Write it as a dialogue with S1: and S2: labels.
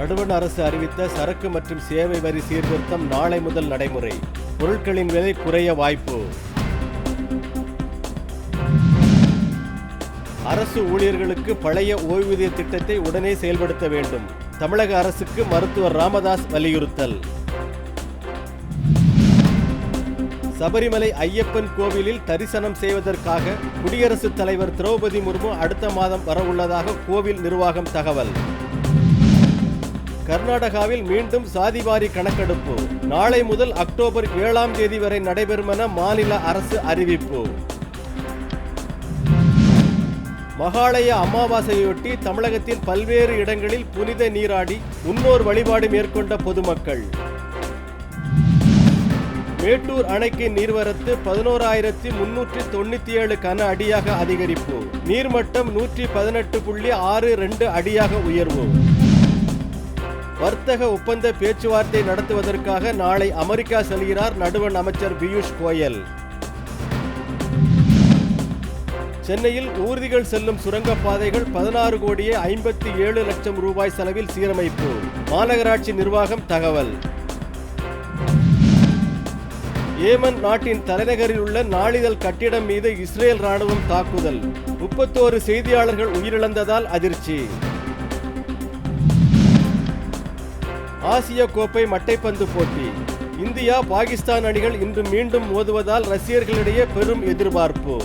S1: நடுவண் அரசு அறிவித்த சரக்கு மற்றும் சேவை வரி சீர்திருத்தம் நாளை முதல் நடைமுறை. பொருட்களின் விலை குறைய வாய்ப்பு. அரசு ஊழியர்களுக்கு பழைய ஓய்வூதிய திட்டத்தை உடனே செயல்படுத்த வேண்டும். தமிழக அரசுக்கு மருத்துவர் ராமதாஸ் வலியுறுத்தல். சபரிமலை ஐயப்பன் கோவிலில் தரிசனம் செய்வதற்காக குடியரசுத் தலைவர் திரௌபதி முர்மு அடுத்த மாதம் வரவுள்ளதாக கோவில் நிர்வாகம் தகவல். கர்நாடகாவில் மீண்டும் சாதிவாரி கணக்கெடுப்பு. நாளை முதல் அக்டோபர் ஏழாம் தேதி வரை நடைபெறும் என மாநில அரசு அறிவிப்பு. மகாலய அமாவாசையொட்டி தமிழகத்தின் பல்வேறு இடங்களில் புனித நீராடி முன்னோர் வழிபாடு மேற்கொண்ட பொதுமக்கள். மேட்டூர் அணைக்கு நீர்வரத்து பதினோராயிரத்தி முன்னூற்றி தொண்ணூத்தி ஏழு கன அடியாக அதிகரிப்பு. நீர்மட்டம் நூற்றி பதினெட்டு புள்ளி ஆறு ரெண்டு அடியாக உயர்வு. வர்த்தக ஒப்பந்த பேச்சுவார்த்தை நடத்துவதற்காக நாளை அமெரிக்கா செல்கிறார் நடுவண் அமைச்சர் பியூஷ் கோயல். சென்னையில் ஊர்திகள் செல்லும் சுரங்கப்பாதைகள் பதினாறு கோடியே ஐம்பத்தி ஏழு லட்சம் ரூபாய் செலவில் சீரமைப்பு. மாநகராட்சி நிர்வாகம் தகவல். ஏமன் நாட்டின் தலைநகரில் உள்ள நாளிதழ் கட்டிடம் மீது இஸ்ரேல் ராணுவம் தாக்குதல். முப்பத்தோரு செய்தியாளர்கள் உயிரிழந்ததால் அதிர்ச்சி. ஆசிய கோப்பை மட்டைப்பந்து போட்டி. இந்தியா பாகிஸ்தான் அணிகள் இன்று மீண்டும் மோதுவதால் ரசிகர்களிடையே பெரும் எதிர்பார்ப்பு.